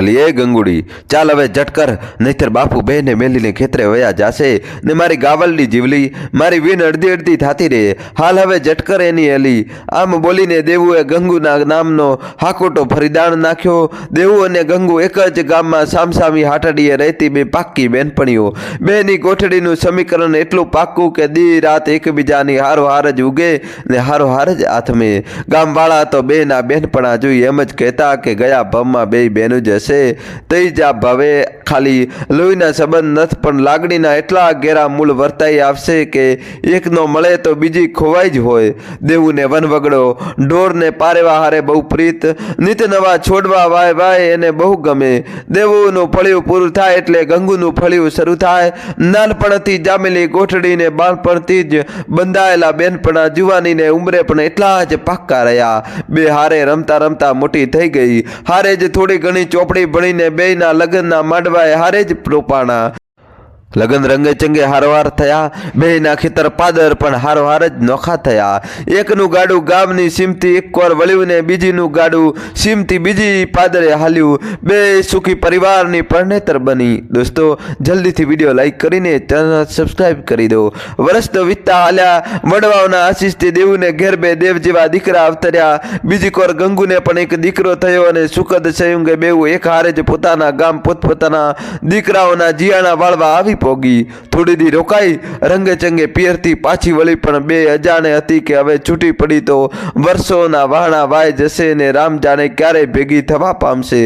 અલી, એ ગંગુડી, ચાલ હવે ઝટકર નહીતર બાપુ બેને મેલીને ખેતરે વયા જાશે. ને મારી ગાવલની જીવલી, મારી વિન અડધી અડધી થાતી રહે હાલ હવે ઝટકર એની અલી. આમ બોલીને દેવુએ ગંગુના નામનો હાકોટો ફરીદાણ નાખ્યો. દેવુ અને ગંગુ એક જ ગામમાં સામસામી હાટડીએ રહેતી બે પાક્કી બેનપણીઓ. બેની કોઠડીનું સમીકરણ એટલું પાક્કું કે દી રાત એકબીજાની હારો હાર જ ઉગે ને હારો હાર જ આથમે. ગામવાળા તો બેના બેનપણા જોઈ એમ જ કહેતા કે ગયા ભમમાં બે બહેનું જ હશે. તે જ આ ભવે ખાલી લોહીના સંબંધ નથી, પણ લાગણીના એટલા ઘેરા મૂળ વર્તાઈ આવશે કે એકનો મળે તો બીજી ખોવાઈ જ હોય. દેવુને વનવગડો, ઢોરને પારેવા હારે બહુ પ્રીત, નિત નવા છોડવા વાય વાય એને બહુ ગમે. દેવુનું ફળિયું પૂરું થાય એટલે ગંગુનું ફળિયું શરૂ થાય. નાનપણથી જામેલી ગોઠડીને બાળપણથી જ બંધાયેલા બેનપણા જુવાનીને ઉંમરે પણ એટલા જ પાક્કા રહ્યા. બે હારે રમતા રમતા મોટી થઈ ગઈ. હારે જ થોડી ઘણી ચોપડી ભણીને બેયના લગ્નના માંડવાએ હારે જ રોપાણા. લગ્ન રંગે ચંગે હારવાર થયા. બેયના ખેતર પાદર પણ હારવાર જ નોખા થયા. એકનું ગાડું ગામની સીમથી એક કોર વળ્યું ને બીજીનું ગાડું સીમથી બીજી પાદરે હાલ્યું. બે સુખી પરિવારની પરણેતર બની. દોસ્તો, જલ્દીથી વીડિયો લાઈક કરીને ચેનલ સબસ્ક્રાઈબ કરી દો. વર્ષ તો વીતતા હાલ્યા. વડવાઓના આશીષથી દેવુને ઘેર બે દેવ જેવા દીકરા અવતર્યા. બીજી કોર ગંગુને પણ એક દીકરો થયો અને સુખદ સંયુગે બેવું એક હારે જ પોતાના ગામ પોતપોતાના દીકરાઓના જીયાણા વાળવા આવી પોગી. થોડી દી રોકાઈ, રંગે ચંગે પિયરથી પાછી વળી પણ બે અજાણે હતી કે હવે છૂટી પડી તો વર્ષોના વાહણા વાય જશે ને રામ જાણે ક્યારે ભેગી થવા પામશે.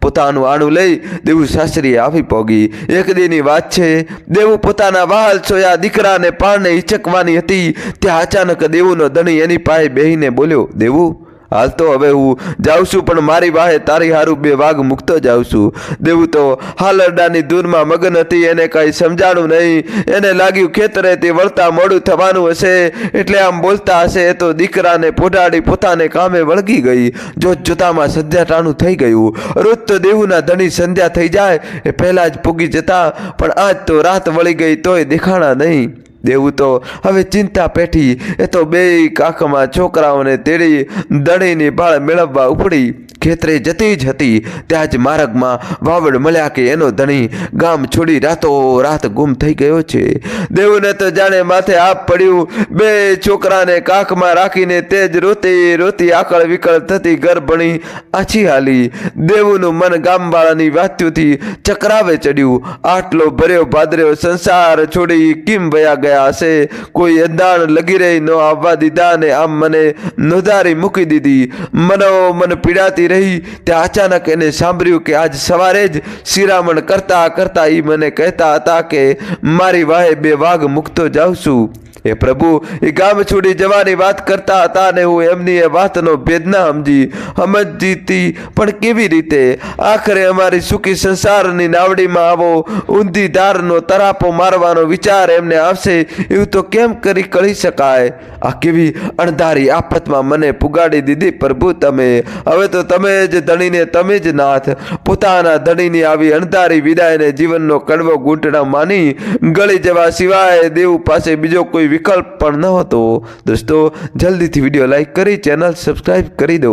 પોતાનું આણું લઈ દેવું સાસરીએ આવી પોગી. એક દીની વાત છે, દેવું પોતાના વાહલ સોયા દીકરાને પાણને ઇચકવાની હતી. ત્યાં અચાનક દેવુનો ધણી એની પાસે બેહીને બોલ્યો, દેવું હાલ તો હવે હું જાઉં છું, પણ મારી વાહે તારી હારું બે વાઘ મૂકતો જાઉં છું. દેવું તો હાલ અરડાની દૂરમાં મગન હતી, એને કંઈ સમજાણું નહીં. એને લાગ્યું ખેતરે તે વળતા મોડું થવાનું હશે. એટલે આમ બોલતા હશે, એ તો દીકરાને પોઢાડી પોતાને કામે વળગી ગઈ. જોત જોતામાં સંધ્યાટાણું થઈ ગયું. રોજ તો દેવુના ધણી સંધ્યા થઈ જાય, એ પહેલાં જ પૂગી જતા, પણ આજ તો રાત વળી ગઈ તોય દેખાણા નહીં. દેવું તો હવે ચિંતા પેઠી. એ તો બે કાખમાં છોકરાઓને તેડી દણીની બાળ મેળવવા ઉપડી. ખેતરે જતી જ હતી. ત્યાં જ માર્ગમાં વાવડ મળ્યા કે એનો ધણી ગામ છોડી રાતો રાત ગુમ થઈ ગયો છે. દેવુને તો જાણે માથે આપ પડ્યું. બે છોકરાને કાખમાં રાખીને તે જ રોતી રોતી આકળ વિકળ થતી ઘર ભણી આછી હાલી. દેવુનું મન ગામવાળાની વાત્યુથી ચક્રાવે ચડ્યું. આટલો ભર્યો ભાદર્યો સંસાર છોડી કિમ વયા ગયા? હશે કોઈ અંધાણ લગી રહી ન આવવા દીધા ને આમ મને નોધારી મૂકી દીધી. મનો મન પીડાતી રહી. ત્યાં અચાનક એને સાંભળ્યું કે આજ સવારે જ શિરામણ કરતા કરતા એ મને કહેતા હતા કે મારી વાહે બે વાઘ મૂકતો જાઉં છું. એ પ્રભુ એ ગામ છોડી જવાની વાત કરતા હતા અને હું એમની એ વાતનો ભેદ ના સમજી. સમજીતી પણ કેવી રીતે? આખરે અમારી સુખી સંસારની નાવડીમાં આવો ઊંધી ધારનો તરાપો મારવાનો વિચાર એમને આવશે. એવું તો કેમ કરી કરી શકાય? આ કેવી અણધારી આફતમાં મને પુગાડી દીધી પ્રભુ તમે. હવે તો તમે જ ધણીને તમે જ નાથ. પોતાના ધણીની આવી અણધારી વિદાયને જીવનનો કડવો ઘૂંટણા માની ગળી જવા સિવાય દેવ પાસે બીજો કોઈ વિકલ્પ પણ ન હતો દોસ્તો, જલ્દીથી વીડિયો લાઈક કરી, ચેનલ સબસ્ક્રાઈબ કરી દો.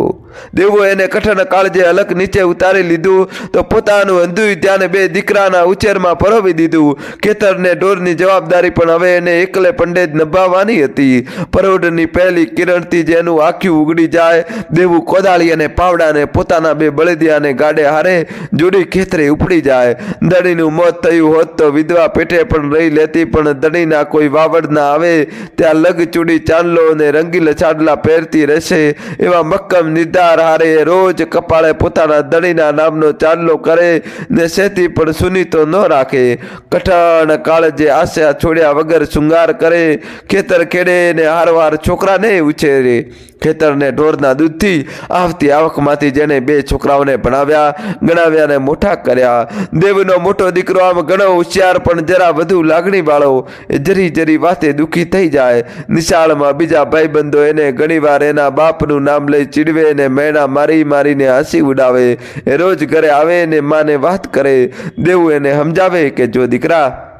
દેવો એને કઠણ કાળજે અલગ નીચે ઉતારી લીધું, તો પોતાનું અંધુય ત્યાં બે દીકરાના ઉછેરમાં પરોવી દીધું. ખેતરને ઢોરની જવાબદારી પણ હવે એને એકલે પંડે નભાવવાની હતી. પરોઢની પહેલી કિરણથી જેનું આખ્યું ઉગડી જાય. દેવું કોદાળી અને પાવડાને પોતાના બે બળદિયાને ગાડે હારે જોડી ખેતરે ઉપડી જાય. દડીનું મોત થયું હોત તો વિધવા પેટે પણ રહી લેતી, પણ દડીના કોઈ વાવડ ના આવે. ત્યાં લગ ચૂડી, ચાંદલો અને રંગીલ છાડલા પહેરતી રહેશે. એવા મક્કમ નિર્ધાર હારે રોજ કપાળે પોતાના દડીના નામનો ચાંદલો કરે ને સેતી પણ સુનીતો ન રાખે. કઠણ કાળજે આશા છોડ્યા વગર શૃંગાર કરે, ખેતર ખેડે ને હારવાર છોકરાને ઉછેરે. ખેતરને ઢોરના દૂધથી આવતી આવકમાંથી જેને બે છોકરાઓને ભણાવ્યા, ગણાવ્યા ને મોટા કર્યા. દેવનો મોટો દીકરો આમ ઘણો હોશિયાર, પણ જરા વધુ લાગણી વાળો. જરી જરી વાતે દુઃખી થઈ જાય. નિશાળમાં બીજા ભાઈબંધો એને ઘણીવાર એના બાપનું નામ લઈ ચીડવે ને મેણા મારી મારીને હસી ઉડાવે. એ રોજ ઘરે આવે ને માને વાત કરે. દેવું એને સમજાવે કે જો દીકરા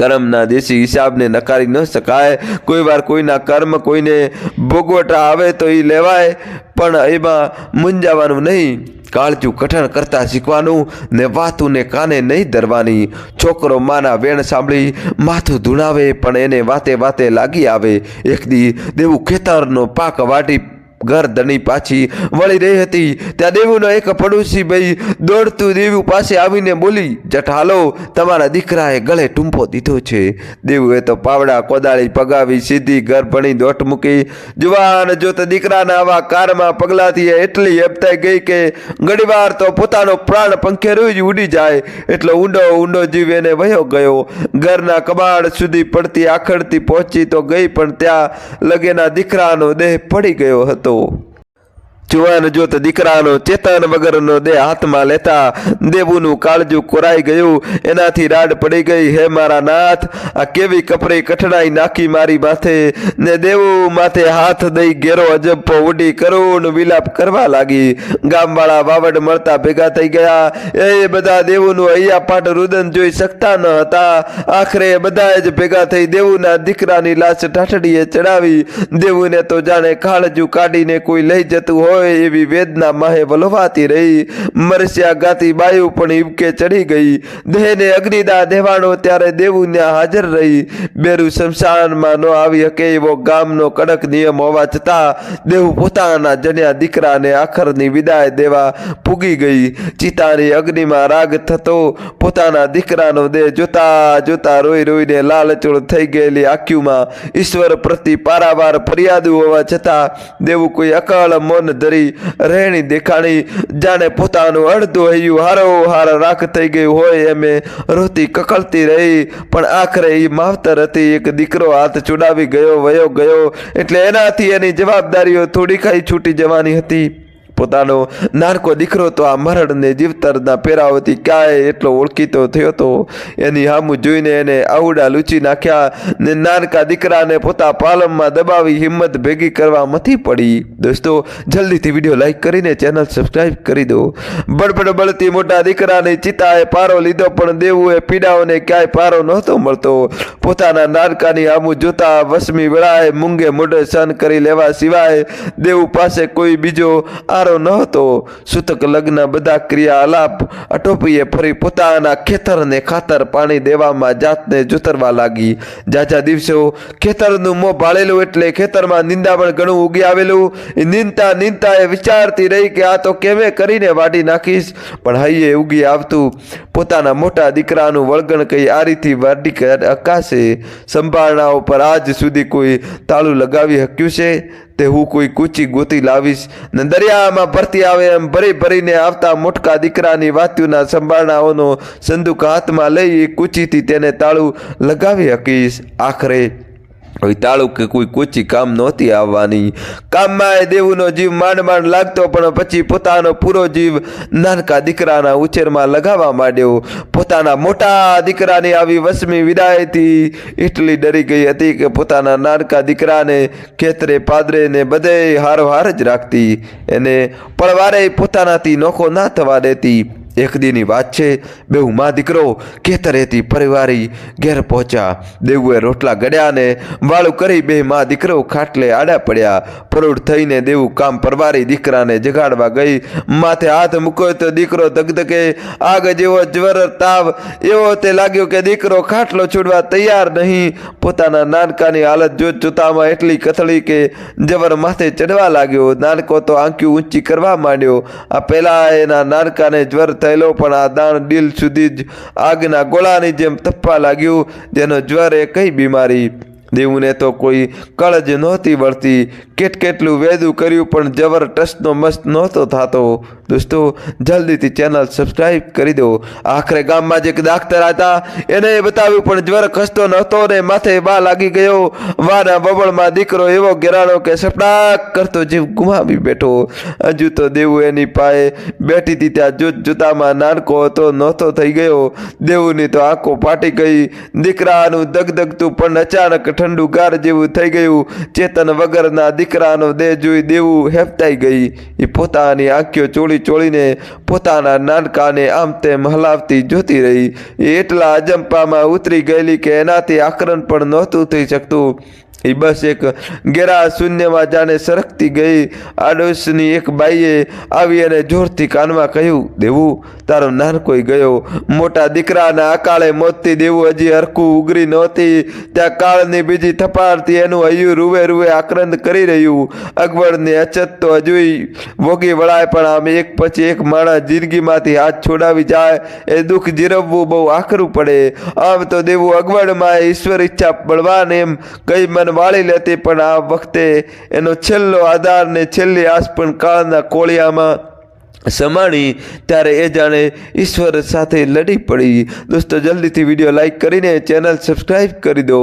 કર્મના દેશી હિસાબને નકારી ન શકાય. કોઈ વાર કોઈના કર્મ કોઈને ભોગવટા આવે તો એ લેવાય, પણ એમાં મૂંઝાવાનું નહીં. કાળજું કઠણ કરતા શીખવાનું ને વાતુને કાને નહીં ધરવાની. છોકરો માના વેણ સાંભળી માથું ધૂણાવે, પણ એને વાતે વાતે લાગી આવે. એક દી દેવું ખેતરનો પાક વાટી ઘર ધણી પાછી વળી રહી હતી. ત્યાં દેવુનો એક પડોશી ભાઈ દોડતું દેવું પાસે આવીને બોલી જઠાલો તમારા દીકરાએ ગળે ટૂંપો દીધો છે. દેવુએ તો પાવડા કોદાળી પગાવી સીધી ઘર ભણી દોટ મૂકી, જુવાન જોત દીકરાના આવા કારમાં પગલાથી એટલી હેપતાઈ ગઈ કે ઘણીવાર તો પોતાનો પ્રાણ પંખેરું જ ઉડી જાય. એટલો ઊંડો ઊંડો જીવ એને વયો ગયો. ઘરના કબાડ સુધી પડતી આખડતી પહોંચી તો ગઈ, પણ ત્યાં લગેના દીકરાનો દેહ પડી ગયો હતો. momento જુવાન જોત દીકરાનો ચેતન વગરનો દેહ હાથમાં લેતા દેવુનું કાળજું કોરાઈ ગયું, એનાથી રાડ પડી ગઈ. હે મારા નાથ, આ કેવી કપરી કઠણાઈ નાખી મારી માથે? ને દેવું માથે હાથ દઈ ઘેરો અજબ્બો ઉડી કરુણ વિલાપ કરવા લાગી. ગામવાળા વાવડ મળતા ભેગા થઈ ગયા. એ બધા દેવુનું અહીંયા પાટ રુદન જોઈ શકતા ન હતા. આખરે બધાએ જ ભેગા થઈ દેવુના દીકરાની લાશ ટાટડીએ ચડાવી. દેવુને તો જાણે કાળજું કાઢીને કોઈ લઈ જતું હોય. એવી વેદના માહે વલવાતી રહી. મરસ્યા ગાતી બાયુ પણ ઈબકે ચડી ગઈ. દેહને અગ્નિદા દેવાણો ત્યારે દેવું ત્યાં હાજર રહી. બેરું શમશાનમાં ન આવી શકે એવો ગામનો કડક નિયમ હોવા છતાં દેવું પોતાના જન્યા દીકરાને આખરની વિદાય દેવા પૂગી ગઈ. ચિતાની અગ્નિમાં રાગ થતો પોતાના દીકરાનો દેહ જોતા જોતા રોઈ રોઈને લાલચોળ થઈ ગયેલી આંખ્યુમાં ઈશ્વર પ્રતિ પારાવાર ફરિયાદ હોવા છતાં દેવું કોઈ અકળ મૌન ધરી રહેણી દેખાણી, જાણે પોતાનું અડધું હૈયું હારો હાર રાખ થઈ ગયું હોય એમે રોતી કકળતી રહી. પણ આખરે એ માવતર હતી, એક દીકરો હાથ ચુડાવી ગયો, વયો ગયો, એટલે એનાથી એની જવાબદારીઓ થોડી ખાઈ છૂટી જવાની હતી. પોતાનો નાનકો દીકરો તો આ મરણને જીવતરના પેરાવતી ક્યાંય એટલો ઓળખીતો થયો તો? એની હામું જોઈને એને આવડા લૂચી નાખ્યા ને નાનકા દીકરાને પોતા પાલમમાં દબાવી હિંમત ભેગી કરવા મથી પડી. દોસ્તો, જલ્દીથી વીડિયો લાઈક કરીને ચેનલ સબસ્ક્રાઈબ કરી દો. બળબડ બળતી મોટા દીકરાની ચિતાએ પારો લીધો, પણ દેવું એ પીડાઓને ક્યાંય પારો નહોતો મળતો. પોતાના નાનકાની આમું જોતા વસમી વેળાએ મૂંગે મોઢે સહન કરી લેવા સિવાય દેવ પાસે કોઈ બીજો આરો ન હતો. સૂતક લગ્ન બધા ક્રિયા આલાપ અટોપીએ ફરી પોતાના ખેતરને ખાતર પાણી દેવામાં જાતને જોતરવા લાગી. જાજા દિવસો ખેતરનું મોં ભાળેલું એટલે ખેતરમાં નિંદામણ ઘણું ઉગી આવેલું. નિંદતા નિંદતા એ વિચારતી રહી કે આ તો કેમે કરીને વાટી નાખીશ. પણ હૈયે ઉગી આવતું. પોતાના મોટા દીકરાનું વળગણ કહી આ રીતથી વાટી અકાશે. સંભાળના ઉપર આજ સુધી કોઈ તાળું લગાવી શક્યું છે? તે હું કોઈ કૂચી ગોતી લાવીશ ને દરિયામાં ભરતી આવે એમ ભરી ભરીને આવતા મોટકા દીકરાની વાત્યુના સંભાળનાઓનો સંદૂક હાથમાં લઈ કૂચીથી તેને તાળું લગાવી શકીશ. આખરે કોઈ તાળું કે કોઈ કૂચી કામ નહોતી આવવાની. કામમાં દેવુનો જીવ માંડ માંડ લાગતો, પણ પછી પોતાનો પૂરો જીવ નાનકા દીકરાના ઉછેરમાં લગાવવા માંડ્યો. પોતાના મોટા દીકરાની આવી વસમી વિદાયથી એટલી ડરી ગઈ હતી કે પોતાના નાનકા દીકરાને ખેતરે, પાદરે ને હારો હાર જ રાખતી. એને પળવારે પોતાનાથી નોખો ના થવા દેતી. એક દીની વાત છે, બે મા દીકરો ખેતરેથી પરિવારી ઘેર પહોંચ્યા. દેવુએ રોટલા ગળ્યા અને વાળું કરી બે મા દીકરો ખાટલે આડા પડ્યા. પરોઢ થઈને દેવું કામ પરવારી દીકરાને જગાડવા ગઈ. માથે હાથ મૂક્યો તો દીકરો ધગધગે આગ જેવો જ્વર તાવ. એવો તે લાગ્યો કે દીકરો ખાટલો છોડવા તૈયાર નહીં. પોતાના નાનકાની હાલત જોત જોતામાં એટલી કથળી કે જવર માથે ચડવા લાગ્યો. નાનકો તો આંખ્યું ઊંચી કરવા માંડ્યો. આ પહેલાં એના નાનકાને જ્વર થયેલો, પણ આ દાણ દિલ સુધી જ આગના ગોળાની જેમ તપવા લાગ્યું, જેનો જ્વર એ કઈ બીમારી. દેવુને તો કોઈ કળજ નહોતી વળતી કેટ કેટલું વેદું કર્યું પણ જબર ટ્રસ્ટનો મસ્ત નહોતો થતો. દોસ્તો, જલ્દીથી ચેનલ સબસ્ક્રાઈબ કરી દો. આખરે ગામમાં જે ડાક્ટર હતા. એને બતાવ્યું પણ જ્વર ખસતો નહોતો ને માથે વા લાગી ગયો. વાના બબળમાં દીકરો એવો ગેરાણો કે સપડાક કરતો જીવ ગુમાવી બેઠો. હજુ તો દેવું એની પાએ બેઠી હતી ત્યાં જોત જોતામાં નાનકો હતો, નહોતો થઈ ગયો. દેવુની તો આંખો પાટી ગઈ. દીકરાનું દગદગતું પણ અચાનક ઠંડુ ગાર જેવું થઈ ગયું. ચેતન વગરના દીકરાનો દેહ જોઈ દેવું હેફતાઈ ગઈ. એ પોતાની આંખીઓ ચોળી ચોળીને પોતાના નાનકાને આમ તેમ હલાવતી જોતી રહી. એ એટલા અજંપામાં ઉતરી ગયેલી કે એનાથી આકરણ પણ નહોતું થઈ શકતું. એ બસ એક ગેરા શૂન્યમાં જાણે સરકતી ગઈ. આડોશની એક બાઈએ આવી અને જોરથી કાનમાં કહ્યું, દેવું, તારો નાનકોઈ ગયો. મોટા દીકરાના અકાળે મોતથી દેવું હજી હરખું ઉગરી નહોતી. ત્યાં કાળની બીજી થપારથી એનું હૈયું રૂવે રૂવે આક્રંદ કરી રહ્યું. અકબરની અચત તો હજુય ભોગી વળાય, પણ આમ એક પછી એક માણસ જિંદગીમાંથી હાથ છોડાવી જાય, એ દુઃખ જીરવવું બહુ આકરું પડે. આમ તો દેવું અગવડમાં ઈશ્વર ઈચ્છા બળવાન એમ. કઈ મન વાળી લેતી, પણ આ વખતે એનો છેલ્લો આધાર ને છેલ્લી આસ પણ કાળના કોળિયામાં સમાણી. ત્યારે એ જાણે ઈશ્વર સાથે લડી પડી. દોસ્તો, જલ્દીથી વીડિયો લાઇક કરીને ચેનલ સબસ્ક્રાઈબ કરી દો.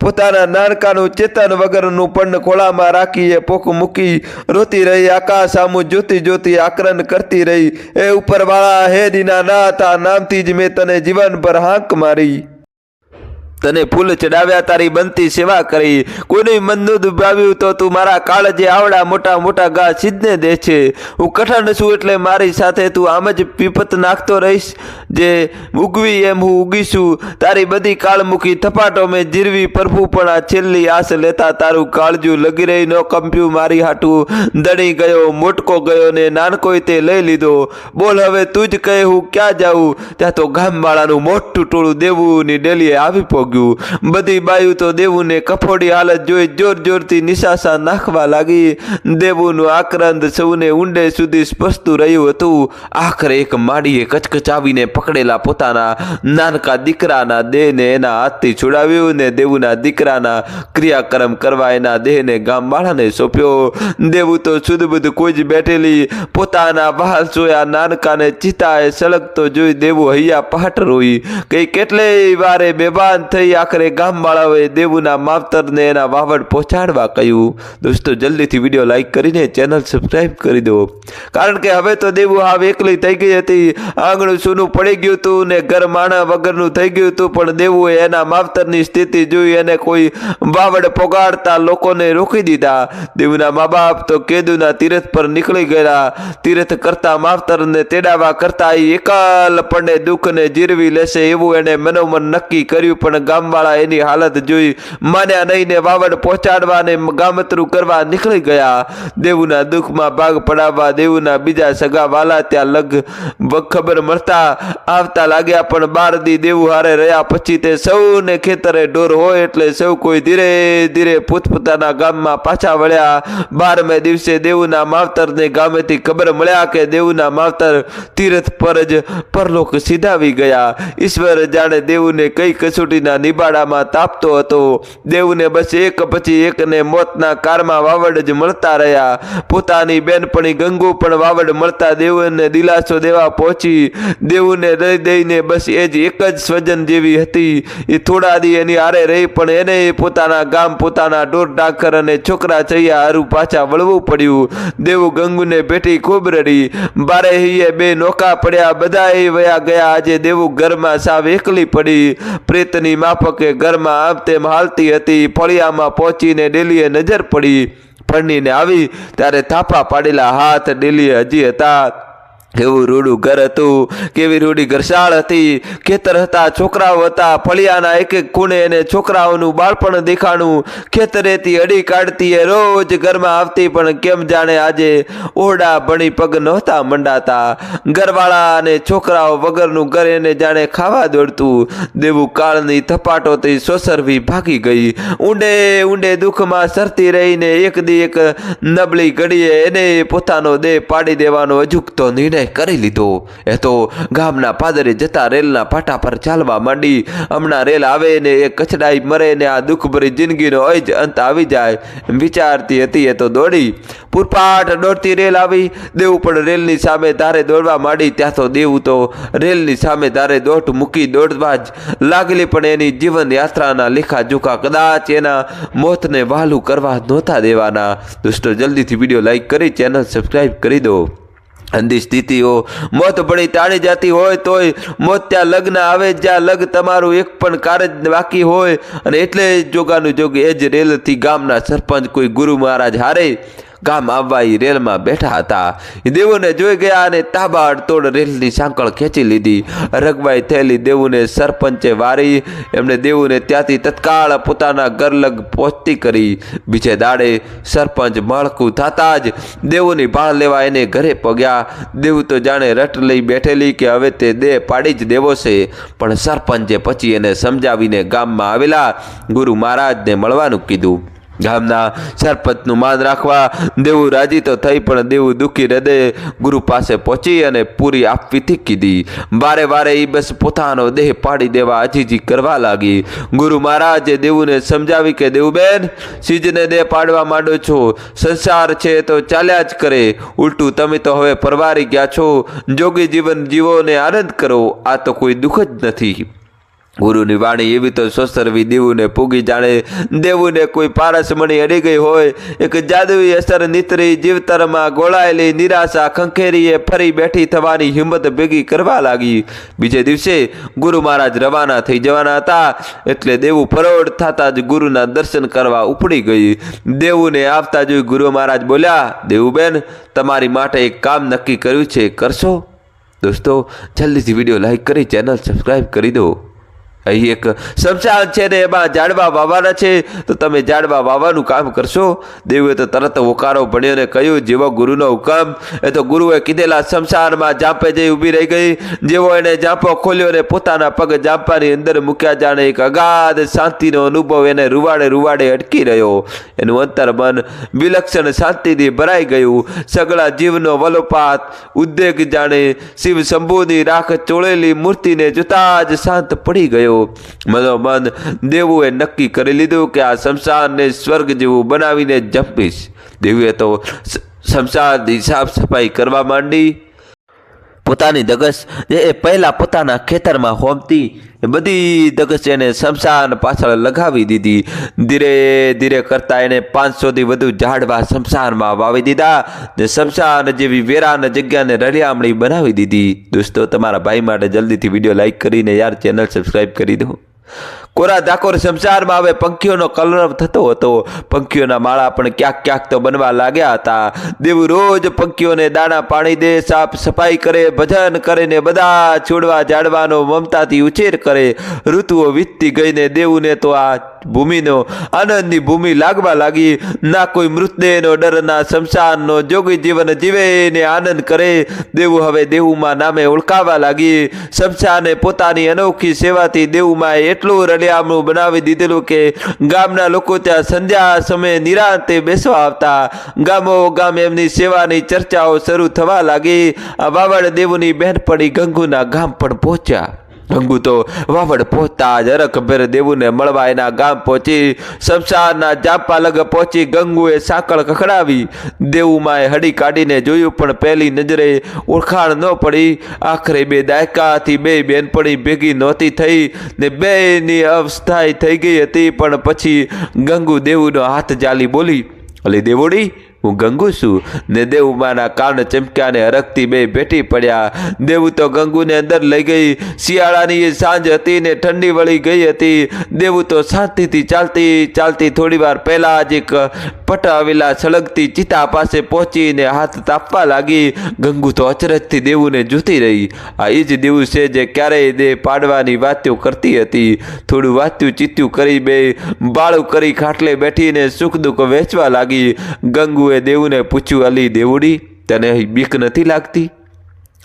પોતાના નાનકાનું ચેતન વગરનું પણ ખોળામાં રાખી એ પોખ મૂકી. રોતી રહી, આકાશ સામું જોતી જોતી આકરણ કરતી રહી. એ ઉપરવાળા હે દીના નાથ, આ નામથી જ મેં તને જીવનભર હાંક મારી. તને ફૂલ ચડાવ્યા તારી બનતી સેવા કરી. કોઈનું મનનું દુભાવ્યું તો તું મારા કાળજે આવડા મોટા મોટા ગા સિદ્ધને દે છે. હું કઠણ છું એટલે મારી સાથે તું આમ જ પીપત નાખતો રહીશ. જે ઉગવી એમ હું ઉગીશું. તારી બધી કાળ મૂકી થપાટો મેં જીરવી પરફું પણ આ છેલ્લી આસ લેતા તારું કાળજું લગી રહી ન કંપ્યું મારી હાટું. દણી ગયો, મોટકો ગયો ને નાનકોય તે લઈ લીધો. બોલ હવે તું જ કહે હું ક્યાં જાઉં? ત્યાં તો ગામવાળાનું મોટું ટોળું દેવુંની ડેલીએ આવી પહોંચ્યું બધી બાયું તો દેવુને કફોડી હાલત જોઈ જોર જોરથી નિશાસા નાખવા લાગી. દેવુનું આક્રંદ સૌને ઊંડે સુધી સ્પષ્ટું રહ્યું હતું. આખરે એક માડીએ કચકચાવીને પકડેલા પોતાના નાનકા દીકરાના દેહને એના હાથથી છોડાવ્યું ને દેવુના દીકરાના ક્રિયાક્રમ કરવા એના દેહને ગામવાળાને સોંપ્યો. દેવું તો શુદ્ધ બુદ્ધ કોઈ જ બેઠેલી પોતાના બહાર જોયા નાનકાને ચિતાએ સળગતો જોઈ દેવું હૈયા પહાટ રોઈ. કઈ કેટલે વારે બેભાન થઈ આખરે ગામવાળાઓએ દેવુના માવતરને એના વાવડ પહોંચાડવા કહ્યું. દોસ્તો, જલ્દીથી વીડિયો લાઇક કરીને ચેનલ સબસ્ક્રાઈબ કરી દો. કારણ કે હવે તો દેવું હાવ એકલી થઈ ગઈ હતી. આંગણું સૂનું પડી ગયું હતું ને ઘર માણા વગરનું થઈ ગયું હતું, પણ દેવુએ એના માવતરની સ્થિતિ જોઈ અને કોઈ વાવડ પોગાડતા લોકોને રોકી દીધા. દેવુના મા બાપ તો કેદુના તીરથ પર નીકળી ગયા તીરથ કરતા માવતરને તેડાવા કરતા એકલ પડે દુઃખને જીરવી લેશે એવું એને મનોમન નક્કી કર્યું, પણ ગામવાળા એની હાલત જોઈ માન્યા નહીં ને વાવડ પહોંચાડવા ને ગામતરું કરવા નીકળી ગયા. દેવુના દુઃખમાં ભાગ પડાવવા દેવુના બીજા સગા વાલા ત્યાં લગ ખબર મળતા આવતા લાગ્યા, પણ બાર દી દેવું હારે રહ્યા પછી તે સૌને ખેતરે ઢોર હોય એટલે સૌ કોઈ ધીરે ધીરે પોતપોતાના ગામમાં પાછા વળ્યા. બારમે દિવસે દેવુના માવતરને ગામેથી ખબર મળ્યા કે દેવુના માવતર તીરથ પર જ પરલોક સીધાવી ગયા. ઈશ્વર જાણે દેવુને કઈ કસોટીના નિબાડામાં તાપતો હતો. દેવને બસ એક પછી એકને મોતના કારમાં વાવડ જ મળતા રહ્યા. પોતાની બેનપણી ગંગુ પણ વાવડ મળતા દેવને દિલાસો દેવા પહોંચી. દેવને દઈ દઈને બસ એ જ એક જ સ્વજન જેવી હતી. એ થોડા દી એની આરે રહી પણ એને પોતાના ગામ, પોતાના ઢોર ડાકર અને છોકરા થયા હારું પાછા વળવું પડ્યું. દેવું ગંગુને ભેટી ખૂબ રડી. બારે હિયે બે નોકા પડ્યા બધા વયા ગયા. આજે દેવું ઘરમાં સાવ એકલી પડી. પ્રેતની માફકે ઘરમાં આમ તેમ હાલતી હતી. ફળિયામાં પહોંચીને ડેલીએ નજર પડી. ફળનીને આવી ત્યારે થાપા પાડેલા હાથ ડેલીએ હજી હતા. કેવું રૂડું ઘર હતું, કેવી રૂડી ઘરશાળ હતી, ખેતર હતા, છોકરાઓ હતા, ફળિયાના એક એક ખૂણે એને છોકરાઓનું બાળપણ દેખાણું, ખેતરેથી અડી કાઢતી એ રોજ ઘરમાં આવતી, પણ કેમ જાણે આજે ઓરડા ભણી પગ નહોતા મંડાતા. ઘરવાળા અને છોકરાઓ વગરનું ઘર એને જાણે ખાવા દોડતું. દેવું કાળની થપાટોથી સોસરવી ભાગી ગઈ. ઊંડે ઊંડે દુઃખમાં સરતી રહીને એક દી એક નબળી ઘડીએ એને પોતાનો દેહ પાડી દેવાનો અજુકતો નિર્ણય કરી લીધો. એ તો ગામના પાદરે જતા રેલના પાટા પર ચાલવા માંડી. હમણાં રેલ આવે ને એ કચડાઈ મરે ને આ દુઃખભરી જિંદગીનો અજ અંત આવી જાય. વિચારતી હતી એ તો દોડી. પૂરપાટ દોડતી રેલ આવી. દેવું પણ રેલની સામે ધારે દોડવા માંડી. ત્યાં તો દેવું તો રેલની સામે ધારે દોટ મૂકી દોડવા જ લાગેલી, પણ એની જીવન યાત્રાના લેખા જોખા કદાચ એના મોતને વહાલું કરવા નહોતા દેવાના. દોસ્તો, જલ્દીથી વીડિયો લાઈક કરી, ચેનલ સબસ્ક્રાઈબ કરી દો. અંધી સ્થિતિઓ, મોત પડી તાળી જતી હોય તોય મોત ત્યાં લગ્ન આવે, જ્યાં લગ તમારું એક પણ કારજ બાકી હોય. અને એટલે જોગાનું જોગ એ જ રેલથી ગામના સરપંચ કોઈ ગુરુ મહારાજ હારે ગામ આવવા એ રેલમાં બેઠા હતા. દેવુને જોઈ ગયા અને તાબાડ તોડ રેલની સાંકળ ખેંચી લીધી. રગવાઈ થયેલી દેવુને સરપંચે વારી. એમણે દેવુને ત્યાંથી તત્કાળ પોતાના ઘર લગ પહોંચતી કરી. બીજે દાડે સરપંચ માળખું થતા જ દેવુની ભાળ લેવા એને ઘરે પગ્યા. દેવું તો જાણે રટ લઈ બેઠેલી કે હવે તે દેહ પાડી જ દેવો છે. પણ સરપંચે પછી એને સમજાવીને ગામમાં આવેલા ગુરુ મહારાજને મળવાનું કીધું. ગામના સરપંચનું માન રાખવા દેવું રાજી તો થઈ, પણ દેવું દુઃખી હૃદય ગુરુ પાસે પહોંચી અને પૂરી આપવીથી કીધી. વારે વારે એ બસ પોતાનો દેહ પાડી દેવા અજીજી કરવા લાગી. ગુરુ મહારાજે દેવુને સમજાવી કે દેવુબેન સિજને દેહ પાડવા માંડો છો. સંસાર છે તો ચાલ્યા જ કરે. ઉલટું તમે તો હવે પરવારી ગયા છો. જોગી જીવન જીવો ને આનંદ કરો. આ તો કોઈ દુઃખ જ નથી. ગુરુની વાણી એવી તો સોસરવી દેવુને પૂગી જાણે, દેવુને કોઈ પારસમણી અડી ગઈ હોય, એક જાદવી અસર નીતરી જીવતરમાં ગોળાયેલી નિરાશા ખંખેરીએ ફરી બેઠી થવાની હિંમત ભેગી કરવા લાગી. બીજે દિવસે ગુરુ મહારાજ રવાના થઈ જવાના હતા, એટલે દેવું પરોડ થતા જ ગુરુના દર્શન કરવા ઉપડી ગઈ. દેવુને આવતા જોઈ ગુરુ મહારાજ બોલ્યા દેવુબેન તમારી માટે એક કામ નક્કી કર્યું છે, કરશો? દોસ્તો, જલ્દીથી વીડિયો લાઈક કરી, ચેનલ સબસ્ક્રાઈબ કરી દો. અહીં એક શમશાન છે ને એમાં ઝાડવા વાવવાના છે. તો તમે ઝાડવા વાવવાનું કામ કરશો? દેવે તો તરત હોકારો ભણ્યો ને કહ્યું, જેવો ગુરુનો હુકમ. એ તો ગુરુએ કીધેલા શમશાનમાં જાપે જઈ ઊભી રહી ગઈ. જેવો એને જાપો ખોલ્યો ને પોતાના પગ જાપાની અંદર મૂક્યા, જાણે એક અગાધ શાંતિનો અનુભવ એને રૂવાડે રૂવાડે અટકી રહ્યો. એનું અંતર મન વિલક્ષણ શાંતિથી ભરાઈ ગયું. સગળા જીવનો વલોપાત, ઉદ્વેગ જાણે શિવ શંભુની રાખ ચોળેલી મૂર્તિને જોતા જ શાંત પડી ગયો. મનોમન દેવુએ નક્કી કરી લીધું કે આ શમશાનને સ્વર્ગ જેવું બનાવીને જંપીશ. દેવીએ તો શમશાનની સાફ સફાઈ કરવા માંડી. પોતાની ધગસ એ પહેલાં પોતાના ખેતરમાં હોમતી બધી ધગસ એને શમશાન પાછળ લગાવી દીધી. ધીરે ધીરે કરતાં એને પાંચસોથી વધુ ઝાડવા શમશાનમાં વાવી દીધા ને શમશાન જેવી વેરાન જગ્યાને રળિયામણી બનાવી દીધી. દોસ્તો, તમારા ભાઈ માટે જલ્દીથી વીડિયો લાઈક કરીને યાર ચેનલ સબસ્ક્રાઈબ કરી દો. કોરા ધાકોર શમશાનમાં હવે પંખીઓનો કલરવ થતો હતો. પંખીઓના માળા પણ ક્યાંક ક્યાંક તો બનવા લાગ્યા હતા. દેવ રોજ પંખીઓને દાણા પાણી દે, સાફ સફાઈ કરે, ભજન કરે ને બધા છોડવા જાડવાનો મમતાથી ઉછેર કરે. ઋતુઓ વીતતી ગઈને દેવુને તો આ ભૂમિનો આનંદની ભૂમિ લાગવા લાગી. ના કોઈ મૃતદેહનો ડર, ના શમશાનનો જોગી જીવન જીવે ને આનંદ કરે. દેવું હવે દેવુમાં નામે ઓળખાવા લાગી. શમશાને પોતાની અનોખી સેવાથી દેવુમાં એટલું રળિયામણું બનાવી દીધેલું કે ગામના લોકો ત્યાં સંધ્યા સમયે નિરાંતે બેસવા આવતા. ગામો ગામ એમની સેવાની ચર્ચાઓ શરૂ થવા લાગી. વાવડ દેવુની બહેનપણી ગંગુના ગામ પણ પહોંચ્યા. ગંગુ તો વાવડ પહોંચતા જ અરખભેર દેવુને મળવા એના ગામ પહોંચી, સંસારના જાપા લગ પહોંચી ગંગુએ સાંકળ ખખડાવી દેવુમાએ હડી કાઢીને જોયું પણ પહેલી નજરે ઓળખાણ ન પડી. આખરે બે દાયકાથી બે બેનપણી ભેગી નહોતી થઈ ને બેની અવસ્થાય થઈ ગઈ હતી પણ પછી ગંગુ દેવુનો હાથ જાલી બોલી, અલી દેવોડી હું ગંગુ છું. ને દેવુમાના કાન ચમક્યા ને હરખતી બે ભેટી પડ્યા. દેવું તો ગંગુને અંદર લઈ ગઈ. શિયાળાની સાંજ હતી ને ઠંડી વળી ગઈ હતી. દેવું તો શાંતિથી ચાલતી ચાલતી થોડી વાર પહેલાં જ એક પટ આવેલા સળગતી ચિતા પાસે પહોંચીને હાથ તાપવા લાગી. ગંગુ તો અચરજથી દેવુને જોતી રહી. આ એ જ દેવું છે જે ક્યારેય દે પાડવાની વાત્યો કરતી હતી. થોડું વાત્યું ચિત્યું કરી બે, બાળું કરી ખાટલે બેઠીને સુખ દુઃખ વેચવા લાગી. ગંગુએ દેવુને પૂછ્યું, અલી, દેવુડી, તને બીક નથી લાગતી?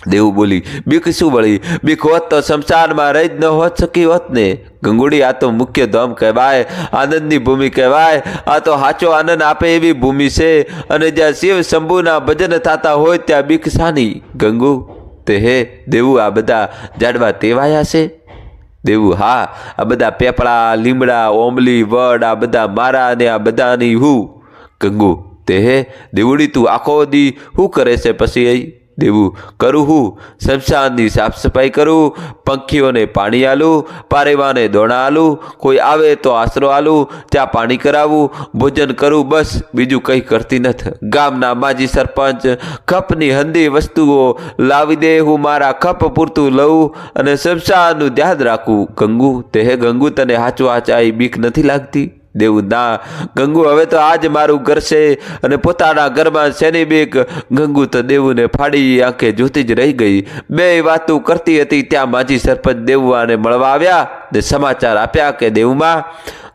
દેવું બોલી, બીક શું વળી? બીક હોત તો સંસારમાં રહી જ ન હોત શકી હોત ને? ગંગુડી, આ તો મુખ્ય ધામ કહેવાય, આનંદની ભૂમિ કહેવાય, આ તો સાચો આનંદ આપે એવી ભૂમિ છે, અને જ્યાં શિવ શંભુના ભજન થતા હોય ત્યાં બીક સાની ગંગુ, તે હે, દેવું, આ બધા જાડવા તેવાયા છે? દેવું, હા, આ બધા પેપળા લીમડા, ઓમલી, વડ, આ બધા મારા અને આ બધાની હું. ગંગુ તે હે દેવડી, તું આખો દી શું કરે છે પછી અહીં દેવું કરું હું. શમશાનની સાફ સફાઈ કરું, પંખીઓને પાણી આલું, પારેવાને દોણા આલું, કોઈ આવે તો આશરો આલું, ત્યાં પાણી કરાવું, ભોજન કરું, બસ, બીજું કંઈ કરતી નથી. ગામના માજી સરપંચ કપની હંધી વસ્તુઓ લાવી દે, હું મારા કપ પૂરતું લઉં અને શમશાનનું ધ્યાન રાખું. ગંગુ, તે હે ગંગુ, તને હાચો હાચાઈ બીક નથી લાગતી? દેવું, ના, ગંગુ, હવે તો આજ મારું ઘર છે અને પોતાના ઘરમાં શેની બીક ગંગુ તો દેવુને ફાડી આંખે જોતી જ રહી ગઈ. બે વાતો કરતી હતી, ત્યાં માજી સરપંચ દેવુઆને મળવા આવ્યા ને સમાચાર આપ્યા કે દેવુમાં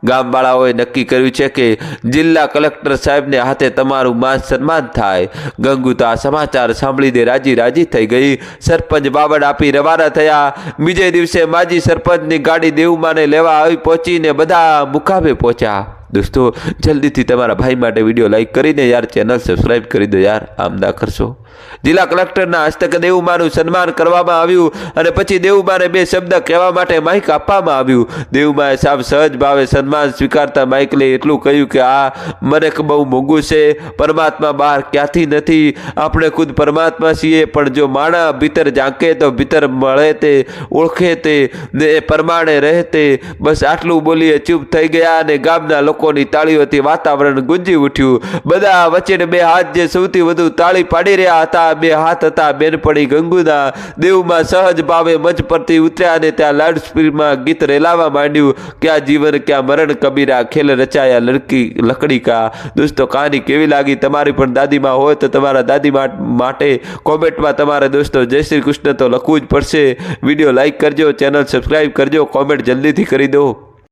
ગામવાળાઓએ નક્કી કર્યું છે કે જિલ્લા કલેક્ટર સાહેબને હાથે તમારું માન સન્માન થાય. ગંગુ તો આ સમાચાર સાંભળીને રાજી રાજી થઈ ગઈ. સરપંચ બાબડ આપી રવાના થયા. બીજે દિવસે માજી સરપંચની ગાડી દેવુમાને લેવા આવી પહોંચીને બધા મુકામે પહોંચ્યા. દોસ્તો, જલ્દીથી તમારા ભાઈ માટે વીડિયો લાઈક કરીને યાર ચેનલ સબસ્ક્રાઈબ કરી દો યાર. આમ ના કરશો. જિલ્લા કલેક્ટરના હસ્તક દેવુમાનું સન્માન કરવામાં આવ્યું અને પછી દેવુમાને બે શબ્દ કહેવા માટે માઇક આપવામાં આવ્યું. દેવુમાએ સાવ સહજ ભાવે સન્માન સ્વીકારતા માઇકલે એટલું કહ્યું કે, આ મને બહુ મોંઘું છે. પરમાત્મા બહાર ક્યાંથી નથી? આપણે ખુદ પરમાત્મા છીએ, પણ જો માણા ભીતર ઝાંકે તો ભીતર મળે તે, ઓળખે તે, ને એ પ્રમાણે રહે તે. બસ આટલું બોલીએ ચૂપ થઈ ગયા અને ગામના લોકોની તાળીઓથી વાતાવરણ ગુંજી ઉઠ્યું. બધા વચ્ચે બે હાથ જે સૌથી વધુ તાળી પાડી રહ્યા હતા બે હાથ હતા બેનપણી ગંગુના દેવમાં સહજ ભાવે મંચ પરથી ઉતર્યા અને ત્યાં લાઉડ સ્પીકરમાં ગીત રેલાવા માંડ્યું. ક્યાં જીવન, ક્યાં મરણ, કબીરા, ખેલ રચાયા લડકી લકડી કા દોસ્તો, કહાની કેવી લાગી? તમારી પણ દાદીમાં હોય તો તમારા દાદી માટે કોમેન્ટમાં તમારે દોસ્તો જય શ્રી કૃષ્ણ તો લખવું જ પડશે. વીડિયો લાઈક કરજો, ચેનલ સબસ્ક્રાઈબ કરજો, કોમેન્ટ જલ્દીથી કરી દો.